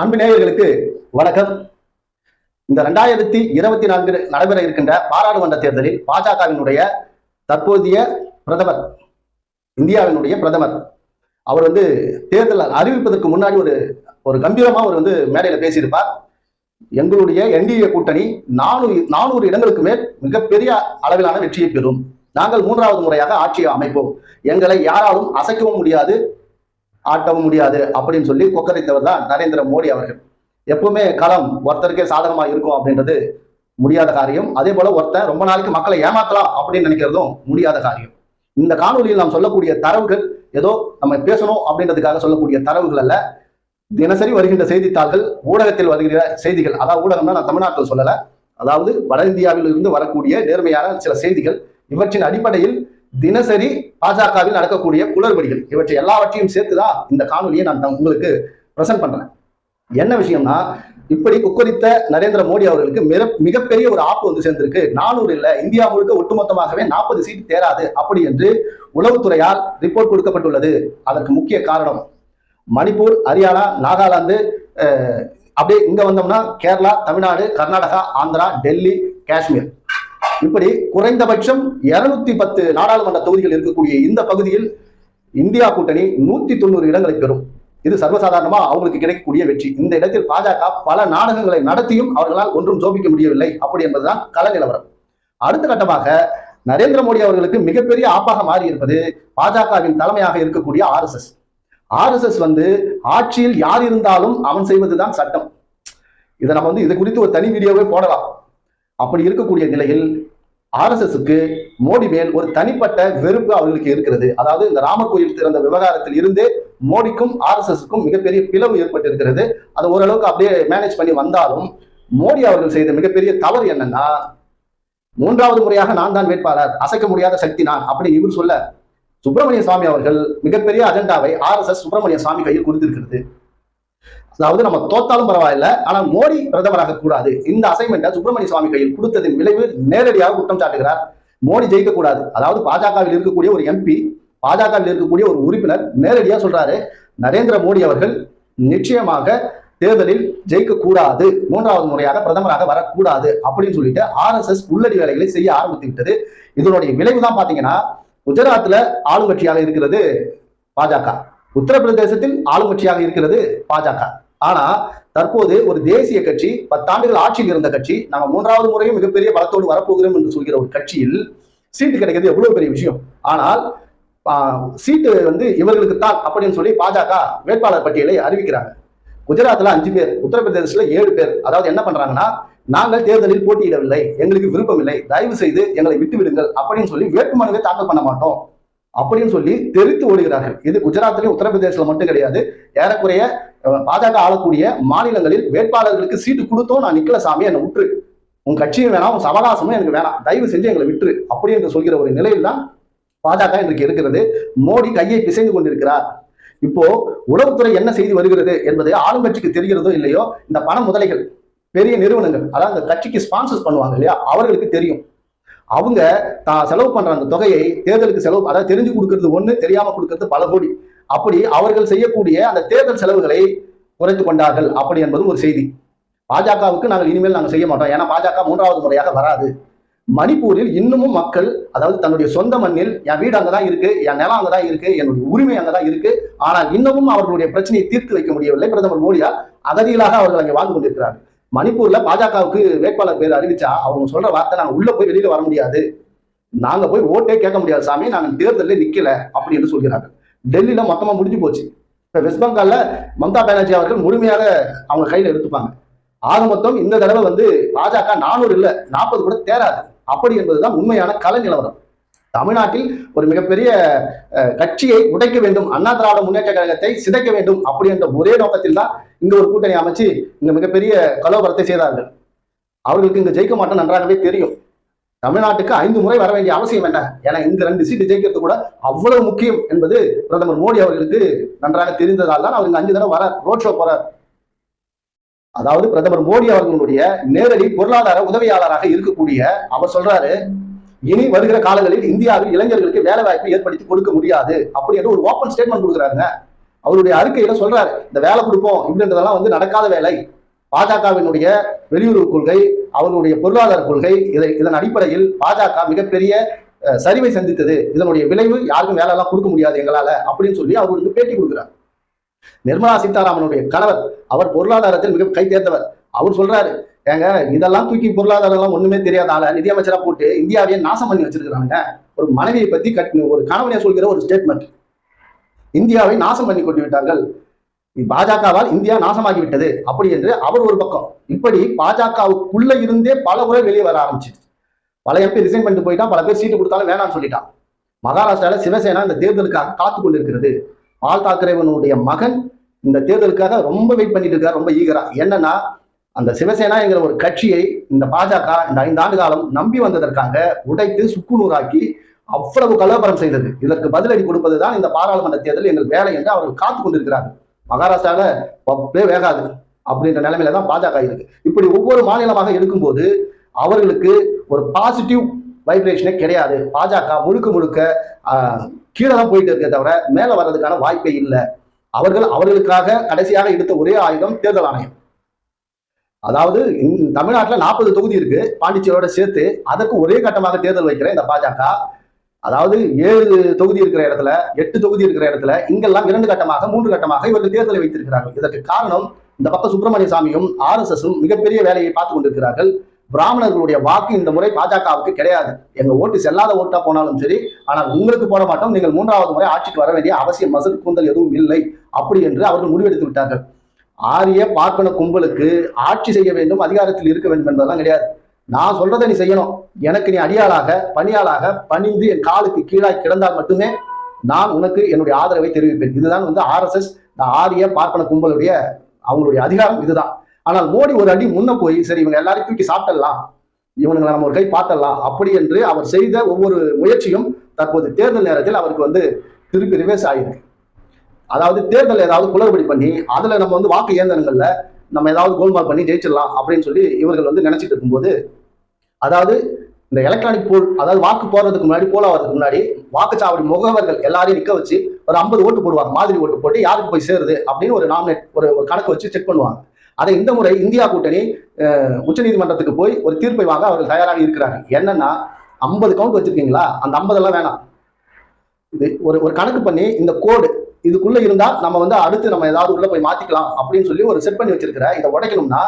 அன்பு நேயர்களுக்கு வணக்கம். இந்த ரெண்டாயிரத்தி இருபத்தி நான்கு நடைபெற இருக்கின்ற பாராளுமன்ற தேர்தலில் பாஜகவினுடைய தற்போதைய பிரதமர் இந்தியாவினுடைய பிரதமர் அவர் வந்து தேர்தல் அறிவிப்பதற்கு முன்னாடி ஒரு ஒரு கம்பீரமா அவர் வந்து மேடையில பேசியிருப்பார். எங்களுடைய என்டிஏ கூட்டணி நானூறு நானூறு இடங்களுக்கு மேல் மிகப்பெரிய அளவிலான வெற்றியை பெறும். நாங்கள் மூன்றாவது முறையாக ஆட்சியை அமைப்போம். எங்களை யாராலும் அசைக்கவும் முடியாது. ஆட்டவும் முடியாது அப்படின்னு சொல்லி கொக்கரித்தவர் தான் நரேந்திர மோடி அவர்கள். எப்பவுமே களம் ஒருத்தருக்கே சாதகமா இருக்கும் அப்படின்றது முடியாத காரியம். அதே போல ஒருத்தன் ரொம்ப நாளைக்கு மக்களை ஏமாத்தலாம் அப்படின்னு நினைக்கிறதும் முடியாத காரியம். இந்த காணொலியில் நாம் சொல்லக்கூடிய தரவுகள் ஏதோ நம்ம பேசணும் அப்படின்றதுக்காக சொல்லக்கூடிய தரவுகள் அல்ல. தினசரி வருகின்ற செய்தித்தாள்கள் ஊடகத்தில் வருகிற செய்திகள் அதாவது ஊடகம்னா நான் தமிழ்நாட்டில் சொல்லலை. அதாவது வட இந்தியாவில் இருந்து வரக்கூடிய நேர்மையான சில செய்திகள் இவற்றின் அடிப்படையில் தினசரி பாஜகவில் நடக்கக்கூடிய குளறுபடிகள் இவற்றை எல்லாவற்றையும் சேர்த்துதான் இந்த காணொலியை நான் உங்களுக்கு பிரசன்ட் பண்றேன். என்ன விஷயம்னா இப்படி குக்கரித்த நரேந்திர மோடி அவர்களுக்கு மிக மிகப்பெரிய ஒரு ஆப்பு வந்து சேர்ந்திருக்கு. நானூறு இல்ல இந்தியா முழுக்க ஒட்டுமொத்தமாகவே நாற்பது சீட் தேராது. அப்படி என்று உளவுத்துறையால் ரிப்போர்ட் கொடுக்கப்பட்டுள்ளது. அதற்கு முக்கிய காரணம் மணிப்பூர் ஹரியானா நாகாலாந்து அப்படியே இங்க வந்தோம்னா கேரளா தமிழ்நாடு கர்நாடகா ஆந்திரா டெல்லி காஷ்மீர். இப்படி குறைந்தபட்சம் இருநூத்தி பத்து நாடாளுமன்ற தொகுதிகள் இருக்கக்கூடிய இந்த பகுதியில் இந்தியா கூட்டணி நூத்தி தொண்ணூறு இடங்களை பெறும். இது சர்வசாதாரணமா அவங்களுக்கு கிடைக்கக்கூடிய வெற்றி. இந்த இடத்தில் பாஜக பல நாடகங்களை நடத்தியும் அவர்களால் ஒன்றும் ஜோபிக்க முடியவில்லை. அப்படி என்பதுதான் கள நிலவரம். அடுத்த கட்டமாக நரேந்திர மோடி அவர்களுக்கு மிகப்பெரிய ஆப்பாக மாறி இருப்பது பாஜகவின் தலைமையாக இருக்கக்கூடிய ஆர்எஸ்எஸ் ஆர்எஸ்எஸ் வந்து ஆட்சியில் யார் இருந்தாலும் அவன் செய்வதுதான் சட்டம். இதை நம்ம வந்து இது குறித்து ஒரு தனி வீடியோவே போடலாம். அப்படி இருக்கக்கூடிய நிலையில் ஆர்எஸ்எஸ்க்கு மோடி மேல் ஒரு தனிப்பட்ட வெறுப்பு அவர்களுக்கு இருக்கிறது. அதாவது இந்த ராமர் கோயில் திறந்த விவகாரத்தில் இருந்தே மோடிக்கும் ஆர்எஸ்எஸ்க்கும் மிகப்பெரிய பிளவு ஏற்பட்டிருக்கிறது. அதை ஓரளவுக்கு அப்படியே மேனேஜ் பண்ணி வந்தாலும் மோடி அவர்கள் செய்த மிகப்பெரிய தவறு என்னன்னா மூன்றாவது முறையாக நான் தான் வேட்பாளர் அசைக்க முடியாத சக்தி நான் அப்படி இவர் சொல்ல சுப்பிரமணிய சுவாமி அவர்கள் மிகப்பெரிய அஜெண்டாவை ஆர்எஸ்எஸ் சுப்பிரமணிய சுவாமி கையில் கொடுத்திருக்கிறது. அதாவது நம்ம தோத்தாலும் பரவாயில்ல ஆனா மோடி பிரதமராக கூடாது. இந்த அசைன்மெண்ட்டை சுப்பிரமணிய சுவாமி கையில் கொடுத்ததின் விளைவு நேரடியாக குற்றம் சாட்டுகிறார். மோடி ஜெயிக்க கூடாது. அதாவது பாஜகவில் இருக்கக்கூடிய ஒரு எம்பி பாஜகவில் இருக்கக்கூடிய ஒரு உறுப்பினர் நேரடியா சொல்றாரு நரேந்திர மோடி அவர்கள் நிச்சயமாக தேர்தலில் ஜெயிக்க கூடாது. மூன்றாவது முறையாக பிரதமராக வரக்கூடாது அப்படின்னு சொல்லிட்டு ஆர்எஸ்எஸ் உள்ளடி வேலைகளை செய்ய ஆரம்பித்து விட்டது. இதனுடைய விளைவு தான் பாத்தீங்கன்னா குஜராத்ல ஆளுங்கட்சியாக இருக்கிறது பாஜக. உத்தரப்பிரதேசத்தில் ஆளுங்கட்சியாக இருக்கிறது பாஜக. ஆனா தற்போது ஒரு தேசிய கட்சி பத்தாண்டுகள் ஆட்சியில் இருந்த கட்சி நம்ம மூன்றாவது முறையும் மிகப்பெரிய பலத்தோடு வரப்போகிறோம் என்று சொல்கிற ஒரு கட்சியில் சீட்டு கிடைக்கிறது எவ்வளவு பெரிய விஷயம்? ஆனால் சீட்டு வந்து இவர்களுக்கு தான் அப்படின்னு சொல்லி பாஜக வேட்பாளர் பட்டியலை அறிவிக்கிறாங்க. குஜராத்ல அஞ்சு பேர் உத்தரப்பிரதேசத்துல ஏழு பேர். அதாவது என்ன பண்றாங்கன்னா நாங்கள் தேர்தலில் போட்டியிடவில்லை எங்களுக்கு விருப்பம் இல்லை தயவு செய்து எங்களை விட்டு விடுங்கள் அப்படின்னு சொல்லி வேட்புமனுவை தாக்கல் பண்ண மாட்டோம். அப்படின்னு சொல்லி தெரித்து ஓடுகிறார்கள். இது குஜராத்லயும் உத்தரப்பிரதேசத்துல மட்டும் கிடையாது. ஏறக்குறைய பாஜக ஆளக்கூடிய மாநிலங்களில் வேட்பாளர்களுக்கு சீட்டு கொடுத்தோம். நான் நிக்கல சாமி என்னை விட்டுரு. உன் கட்சியும் வேணாம் உன் சவகாசமும் எனக்கு வேணாம். தயவு செஞ்சு எங்களை விட்டுரு. அப்படி என்று சொல்கிற ஒரு நிலையில் தான் பாஜக இன்றைக்கு இருக்கிறது. மோடி கையை பிசைந்து கொண்டிருக்கிறார். இப்போ உளவுத்துறை என்ன செய்து வருகிறது என்பது ஆளுங்கட்சிக்கு தெரிகிறதோ இல்லையோ இந்த பண முதலைகள் பெரிய நிறுவனங்கள் அதாவது அந்த கட்சிக்கு ஸ்பான்சர்ஸ் பண்ணுவாங்க இல்லையா அவர்களுக்கு தெரியும். அவங்க தான் செலவு பண்ற அந்த தொகையை தேர்தலுக்கு செலவு அதாவது தெரிஞ்சு கொடுக்கறது ஒண்ணு தெரியாம கொடுக்கறது பல கோடி. அப்படி அவர்கள் செய்யக்கூடிய அந்த தேர்தல் செலவுகளை குறைத்து கொண்டார்கள். அப்படி என்பதும் ஒரு செய்தி. பாஜகவுக்கு நாங்கள் இனிமேல் நாங்கள் செய்ய மாட்டோம். ஏன்னா பாஜக மூன்றாவது முறையாக வராது. மணிப்பூரில் இன்னமும் மக்கள் அதாவது தன்னுடைய சொந்த மண்ணில் என் வீடு அங்கதான் இருக்கு என் நிலம் அங்கதான் இருக்கு என்னுடைய உரிமை அங்கதான் இருக்கு. ஆனால் இன்னமும் அவர்களுடைய பிரச்சனையை தீர்த்து வைக்க முடியவில்லை. பிரதமர் மோடியா அகதிகளாக அவர்கள் அங்கே வாழ்ந்து கொண்டிருக்கிறார்கள். மணிப்பூர்ல பாஜகவுக்கு வேட்பாளர் பேர் அறிவிச்சா அவங்க சொல்ற வார்த்தை நாங்க உள்ள போய் வெளியில வர முடியாது. நாங்க போய் ஓட்டே கேட்க முடியாது சாமி. நாங்க தேர்தலில் நிக்கல அப்படின்னு சொல்கிறாங்க டெல்லியில மொத்தமா முடிஞ்சு போச்சு. இப்ப வெஸ்ட் பெங்கால்ல மம்தா பானர்ஜி அவர்கள் முழுமையாக அவங்க கையில எடுத்துப்பாங்க. ஆக மொத்தம் இந்த தடவை வந்து பாஜக நானூறு இல்ல நாற்பது கூட தேராது. அப்படி என்பதுதான் உண்மையான கலை நிலவரம். தமிழ்நாட்டில் ஒரு மிகப்பெரிய கட்சியை உடைக்க வேண்டும் அண்ணா திராவிட முன்னேற்ற கழகத்தை சிதைக்க வேண்டும் அப்படி என்ற ஒரே நோக்கத்தில் தான் இங்க ஒரு கூட்டணி அமைச்சு இங்க மிகப்பெரிய கலோபரத்தை செய்தார்கள். அவர்களுக்கு இங்க ஜெயிக்க மாட்டோம் நன்றாகவே தெரியும். தமிழ்நாட்டுக்கு ஐந்து முறை வர வேண்டிய அவசியம் என்ன? ஏன்னா இந்த ரெண்டு சீட்டு ஜெயிக்கிறது கூட அவ்வளவு முக்கியம் என்பது பிரதமர் மோடி அவர்களுக்கு நன்றாக தெரிந்ததால் தான் அவர் இங்க அஞ்சு தடவை வர ரோட் ஷோ போறார். அதாவது பிரதமர் மோடி அவர்களுடைய நேரடி பொருளாதார உதவியாளராக இருக்கக்கூடிய அவர் சொல்றாரு இனி வருகிற காலங்களில் இந்தியாவில் இளைஞர்களுக்கு வேலை வாய்ப்பை ஏற்படுத்தி கொடுக்க முடியாது. அப்படி என்று ஒரு ஓப்பன் ஸ்டேட்மெண்ட் கொடுக்குறாருங்க. அவருடைய அறிக்கையில சொல்றாரு இந்த வேலை கொடுப்போம் இப்படின்றதெல்லாம் வந்து நடக்காத வேலை. பாஜகவினுடைய வெளியுறவு கொள்கை அவர்களுடைய பொருளாதார கொள்கை இதை இதன் அடிப்படையில் பாஜக மிகப்பெரிய சரிவை சந்தித்தது. இதனுடைய விளைவு யாருக்கும் வேலை எல்லாம் கொடுக்க முடியாது எங்களால அப்படின்னு சொல்லி அவருக்கு பேட்டி கொடுக்குறார். நிர்மலா சீதாராமனுடைய கணவர் அவர் பொருளாதாரத்தில் மிக கை தேர்ந்தவர் அவர் சொல்றாரு ஏங்க இதெல்லாம் தூக்கி பொருளாதாரம் எல்லாம் ஒண்ணுமே தெரியாத ஆள நிதியமைச்சரா போட்டு இந்தியாவையே நாசம் பண்ணி வச்சிருக்கிறாங்க ஒரு மனைவியை பத்தி கட் ஒரு கணவனை சொல்கிற ஒரு ஸ்டேட்மெண்ட் இந்தியாவை நாசம் பண்ணி கொண்டு விட்டார்கள். பாஜகவால் இந்தியா நாசமாகி விட்டது அப்படி என்று அவர் ஒரு பக்கம். இப்படி பாஜகவுக்குள்ள இருந்தே பல முறை வெளியே வர ஆரம்பிச்சிச்சு பல எம்பி ரிசைன் பண்ணிட்டு போயிட்டான் பல பேர் சீட்டு கொடுத்தாலும் வேணாம்னு சொல்லிட்டான். மகாராஷ்டிரால சிவசேனா இந்த தேர்தலுக்காக காத்து கொண்டிருக்கிறது. பால் தாக்கரேவனுடைய மகன் இந்த தேர்தலுக்காக ரொம்ப வெயிட் பண்ணிட்டு இருக்காரு ரொம்ப ஈகரா என்னன்னா அந்த சிவசேனா என்கிற ஒரு கட்சியை இந்த பாஜக இந்த ஐந்து ஆண்டு காலம் நம்பி வந்ததற்காக உடைத்து சுக்குநூறாக்கி அவ்வளவு கலவரம் செய்தது. இதற்கு பதிலடி கொடுப்பதுதான் இந்த பாராளுமன்ற தேர்தல் எங்கள் வேலை என்று அவர்கள் காத்து கொண்டிருக்கிறார்கள். மகாராஷ்டிராவில் பப்பே வேகாது அப்படின்ற நிலைமையில தான் பாஜக இருக்கு. இப்படி ஒவ்வொரு மாநிலமாக எடுக்கும்போது அவர்களுக்கு ஒரு பாசிட்டிவ் வைப்ரேஷனே கிடையாது. பாஜக முழுக்க முழுக்க கீழே தான் போயிட்டு இருக்கே தவிர மேல வர்றதுக்கான வாய்ப்பே இல்லை. அவர்கள் அவர்களுக்காக கடைசியாக எடுத்த ஒரே ஆயுதம் தேர்தல் ஆணையம். அதாவது தமிழ்நாட்டில் நாற்பது தொகுதி இருக்கு பாண்டிச்சேரியோட சேர்த்து அதற்கு ஒரே கட்டமாக தேர்தல் வைக்கிற இந்த பாஜக. அதாவது ஏழு தொகுதி இருக்கிற இடத்துல எட்டு தொகுதி இருக்கிற இடத்துல இங்கெல்லாம் இரண்டு கட்டமாக மூன்று கட்டமாக இவர்கள் தேர்தலை வைத்திருக்கிறார்கள். இதற்கு காரணம் இந்த பக்கம் சுப்பிரமணிய சாமியும் ஆர் எஸ் மிகப்பெரிய வேலையை பார்த்து கொண்டிருக்கிறார்கள். பிராமணர்களுடைய வாக்கு இந்த முறை பாஜகவுக்கு கிடையாது. எங்க ஓட்டு செல்லாத ஓட்டா போனாலும் சரி ஆனால் உங்களுக்கு போட மாட்டோம் நீங்கள் மூன்றாவது முறை ஆட்சிக்கு வர வேண்டிய அவசியம் மசல் கூந்தல் எதுவும் இல்லை. அப்படி என்று அவர்கள் முடிவெடுத்து விட்டார்கள். ஆரிய பார்ப்பன கும்பலுக்கு ஆட்சி செய்ய வேண்டும் அதிகாரத்தில் இருக்க வேண்டும் என்பதெல்லாம் கிடையாது. நான் சொல்றதை நீ செய்யணும். எனக்கு நீ அடியாளாக பணியாளாக பணிந்து என் காலுக்கு கீழாய் கிடந்தால் மட்டுமே நான் உனக்கு என்னுடைய ஆதரவை தெரிவிப்பேன். இதுதான் வந்து ஆர்எஸ்எஸ் இந்த ஆரிய பார்ப்பன கும்பலுடைய அவங்களுடைய அதிகாரம் இதுதான். ஆனால் மோடி ஒரு அடி முன்ன போய் சரி இவங்க எல்லாரையும் தூக்கி சாப்பிடலாம் இவனுங்களை நம்ம ஒரு கை பார்த்தலாம் அப்படி என்று அவர் செய்த ஒவ்வொரு முயற்சியும் தற்போது தேர்தல் நேரத்தில் அவருக்கு வந்து திருப்பி ரிவேஸ் ஆகிருக்கு அதாவது தேர்தல் ஏதாவது குளறுபடி பண்ணி அதுல நம்ம வந்து வாக்கு இயந்திரங்கள்ல நம்ம ஏதாவது கோல்மால் பண்ணி ஜெயிச்சிடலாம் அப்படின்னு சொல்லி இவர்கள் வந்து நினைச்சிட்டு இருக்கும்போது அதாவது இந்த எலக்ட்ரானிக் போல் அதாவது வாக்கு போடுறதுக்கு முன்னாடி போல வரதுக்கு முன்னாடி வாக்குச்சாவடி முகவர்கள் எல்லாரையும் நிக்க வச்சு ஒரு ஐம்பது ஓட்டு போடுவாங்க. மாதிரி ஓட்டு போட்டு யாருக்கு போய் சேருது அப்படின்னு ஒரு நாமினேட் ஒரு ஒரு கணக்கு வச்சு செக் பண்ணுவாங்க. அதை இந்த முறை இந்தியா கூட்டணி உச்சநீதிமன்றத்துக்கு போய் ஒரு தீர்ப்பை வாங்க அவர்கள் தயாராக இருக்கிறாங்க. என்னன்னா ஐம்பது கவுண்ட் வச்சிருக்கீங்களா? அந்த 50 எல்லாம் வேணாம். இது ஒரு ஒரு கணக்கு பண்ணி இந்த கோடு இதுக்குள்ள இருந்தா நம்ம வந்து அடுத்து நம்ம ஏதாவது உள்ள போய் மாத்திக்கலாம் அப்படின்னு சொல்லி ஒரு செட் பண்ணி வச்சிருக்கிற இதை உடைக்கணும்னா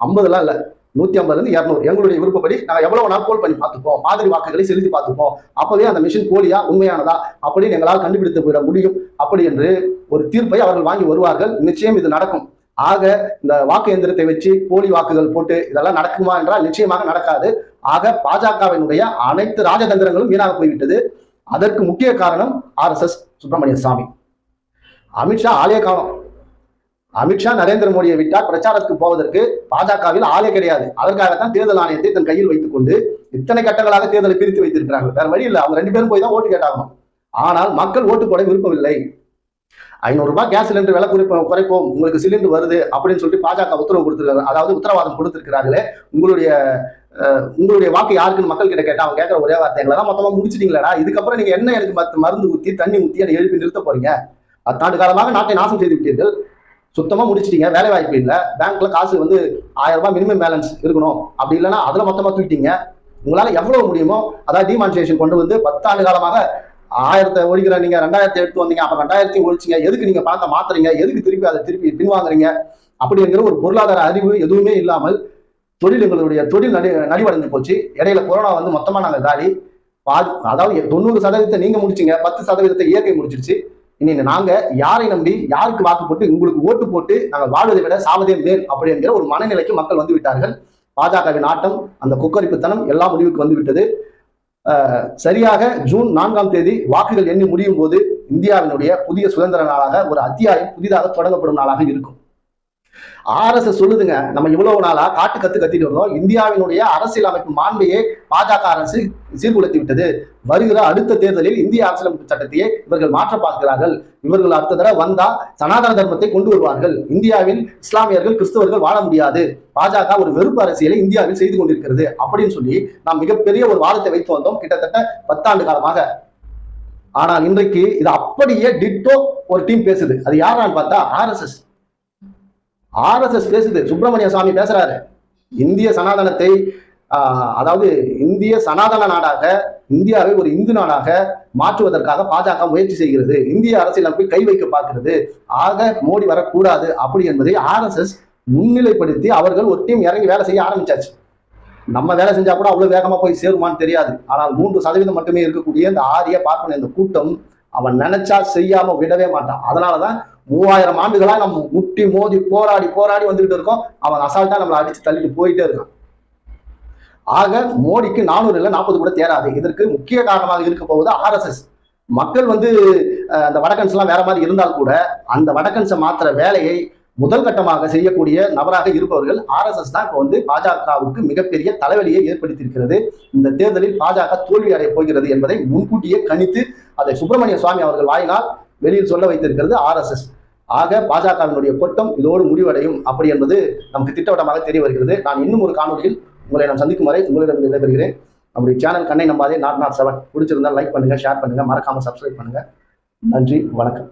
50 எல்லாம் இல்ல நூத்தி ஐம்பதுல இருந்து இருநூறு. எங்களுடைய விருப்பப்படி நாங்க எவ்வளவு நாள் கோல் பண்ணி பார்த்துப்போம் மாதிரி வாக்குகளை செலுத்தி பார்த்துப்போம். அப்பவே அந்த மிஷின் போலியா உண்மையானதா அப்படின்னு எங்களால் கண்டுபிடித்து விட முடியும். அப்படி என்று ஒரு தீர்ப்பை அவர்கள் வாங்கி வருவார்கள். நிச்சயம் இது நடக்கும். ஆக இந்த வாக்கு எந்திரத்தை வச்சு போலி வாக்குகள் போட்டு இதெல்லாம் நடக்குமா என்றால் நிச்சயமாக நடக்காது. ஆக பாஜகவினுடைய அனைத்து ராஜதந்திரங்களும் வீணாக போய்விட்டது. அதற்கு முக்கிய காரணம் ஆர்எஸ்எஸ் சுப்பிரமணிய சாமி. அமித்ஷா ஆளே காணும். அமித்ஷா நரேந்திர மோடியை விட்டால் பிரச்சாரத்துக்கு போவதற்கு பாஜகவில் ஆளே கிடையாது. அதற்காகத்தான் தேர்தல் ஆணையத்தை தன் கையில் வைத்துக் கொண்டு இத்தனை கட்டங்களாக தேர்தலை பிரித்து வைத்திருக்கிறார்கள். வேற வழி இல்லை. அவங்க ரெண்டு பேரும் போய் தான் ஓட்டு கேட்டாகணும். ஆனால் மக்கள் ஓட்டு போட விருப்பமில்லை. ஐநூறு ரூபாய் கேஸ் சிலிண்டர் விலை குறைப்போம் குறைப்போம். உங்களுக்கு சிலிண்டர் வருது அப்படின்னு சொல்லிட்டு பாஜக உத்தரவு கொடுத்திருக்காங்க அதாவது உத்தரவாதம் கொடுத்திருக்கிறார்களே. உங்களுடைய உங்களுடைய வாக்கு யாருக்குன்னு மக்கள் கிட்ட கேட்டா அவங்க கேட்கிற ஒரே வார்த்தைகளை தான் மொத்தமா முடிச்சிட்டீங்களா இதுக்கப்புறம் நீங்க என்ன எனக்கு மருந்து ஊத்தி தண்ணி ஊத்தி என்னை எழுப்பி நிறுத்த போறீங்க? பத்தாண்டு காலமாக நாட்டை நாசம் செய்து விட்டீர்கள். சுத்தமாக முடிச்சிட்டீங்க. வேலை வாய்ப்பு இல்லை. பேங்க்ல காசு வந்து ஆயிரம் ரூபாய் மினிமம் பேலன்ஸ் இருக்கணும். அப்படி இல்லைன்னா அதில் மொத்தமாக தூக்கிட்டீங்க. உங்களால எவ்வளவு முடியுமோ அதாவது டிமான்ஸ்ட்ரேஷன் கொண்டு வந்து பத்தாண்டு காலமாக ஆயிரத்தை ஒழிக்கிற நீங்க ரெண்டாயிரத்தி எடுத்து வந்தீங்க. அப்ப ரெண்டாயிரத்தையும் ஒழிச்சிங்க. எதுக்கு நீங்க பணத்தை மாத்துறீங்க? எதுக்கு திருப்பி அதை திருப்பி பின்வாங்குறீங்க? அப்படிங்கிற ஒரு பொருளாதார அறிவு எதுவுமே இல்லாமல் தொழில் எங்களுடைய தொழில் நடி நலிவடைஞ்சு போச்சு. இடையில கொரோனா வந்து மொத்தமா நாங்கள் காலி. பாதி அதாவது தொண்ணூறு சதவீதத்தை நீங்க முடிச்சீங்க. பத்து சதவீதத்தை இயற்கை முடிச்சிருச்சு. இனி நாங்க யாரை நம்பி யாருக்கு வாக்கு போட்டு உங்களுக்கு ஓட்டு போட்டு நாங்கள் வாழ்வதை விட சாவதே மேல் அப்படிங்கிற ஒரு மனநிலைக்கு மக்கள் வந்து விட்டார்கள். பாஜகவின் ஆட்டம் அந்த கொக்கரிப்புத்தனம் எல்லா முடிவுக்கு வந்து விட்டது. சரியாக ஜூன் நான்காம் தேதி வாக்குகள் எண்ணி முடியும் போது இந்தியாவினுடைய புதிய சுதந்திர நாளாக ஒரு அத்தியாயம் புதிதாக தொடங்கப்படும் நாளாக இருக்கும். ஆர்எஸ்எஸ் சொல்லுதுங்க நம்ம இவ்வளவு நாளா காட்டு கத்து கத்திட்டு வந்தோம். இந்தியாவினுடைய அரசியல் அமைப்பு மாண்பையே பாஜக அரசு சீர்குலைத்து விட்டது. வருகிற அடுத்த தேர்தலில் இந்திய அரசியலமைப்பு சட்டத்தையே இவர்கள் மாற்ற பார்க்கிறார்கள். இவர்கள் அடுத்த தடவை வந்தா சனாதன தர்மத்தை கொண்டு வருவார்கள். இந்தியாவில் இஸ்லாமியர்கள் கிறிஸ்தவர்கள் வாழ முடியாது. பாஜக ஒரு வெறுப்பு அரசியலை இந்தியாவில் செய்து கொண்டிருக்கிறது அப்படின்னு சொல்லி நாம் மிகப்பெரிய ஒரு வாதத்தை வைத்து வந்தோம் கிட்டத்தட்ட பத்தாண்டு காலமாக. ஆனால் இன்றைக்கு இது அப்படியே டிட்டோ ஒரு டீம் பேசுது. அது யாரான்னு பார்த்தா ஆர்எஸ்எஸ். ஆர்எஸ்எஸ் பேசுது. சுப்பிரமணிய சுவாமி பேசுறாரு. இந்திய சனாதனத்தை அதாவது இந்திய சனாதன நாடாக இந்தியாவை ஒரு இந்து நாடாக மாற்றுவதற்காக பாஜக முயற்சி செய்கிறது. இந்திய அரசியலமைப்பை கை வைக்க பார்க்கிறது. ஆக மோடி வரக்கூடாது அப்படி என்பதை ஆர்எஸ்எஸ் முன்னிலைப்படுத்தி அவர்கள் ஒரு டீம் இறங்கி வேலை செய்ய ஆரம்பிச்சாச்சு. நம்ம வேலை செஞ்சா கூட அவ்வளவு வேகமா போய் சேருமான்னு தெரியாது. ஆனால் மூன்று சதவீதம் மட்டுமே இருக்கக்கூடிய இந்த ஆரிய பார்ப்பன இந்த கூட்டம் அவன் நினைச்சா செய்யாம விடவே மாட்டான். அதனாலதான் மூவாயிரம் ஆண்டுகளா நம்ம முட்டி மோதி போராடி போராடி வந்துகிட்டு இருக்கோம். அவன் அசால்ட்டா நம்மளை அடிச்சு தள்ளிட்டு போயிட்டே இருக்கான். ஆக மோடிக்கு நானூறு இல்லை நாற்பது கூட தேராது. இதற்கு முக்கிய காரணமாக இருக்க போவது ஆர்எஸ்எஸ் மக்கள் வந்து அந்த வடக்கன்ஸ் எல்லாம் வேற மாதிரி இருந்தால் கூட அந்த வடக்கன்ஸை மாத்திர வேலையை முதல் கட்டமாக செய்யக்கூடிய நபராக இருப்பவர்கள் ஆர்எஸ்எஸ் தான் இப்போ வந்து பாஜகவுக்கு மிகப்பெரிய தலைவலியை ஏற்படுத்தியிருக்கிறது. இந்த தேர்தலில் பாஜக தோல்வி அடைய போகிறது என்பதை முன்கூட்டியே கணித்து அதை சுப்பிரமணிய சுவாமி அவர்கள் வாயினால் வெளியில் சொல்ல வைத்திருக்கிறது ஆர்எஸ்எஸ் ஆக பாஜகவினுடைய கொட்டம் இதோடு முடிவடையும். அப்படி என்பது நமக்கு திட்டவட்டமாக தெரிய வருகிறது. நான் இன்னும் ஒரு காணொலியில் உங்களை நான் சந்திக்கும் வரை உங்களிடம் விடைபெறுகிறேன். நம்முடைய சேனல் கண்ணை நம்பாதே நாட் நாட் செவன். பிடிச்சிருந்தால் லைக் பண்ணுங்க ஷேர் பண்ணுங்க. மறக்காம சப்ஸ்கிரைப் பண்ணுங்க. நன்றி வணக்கம்.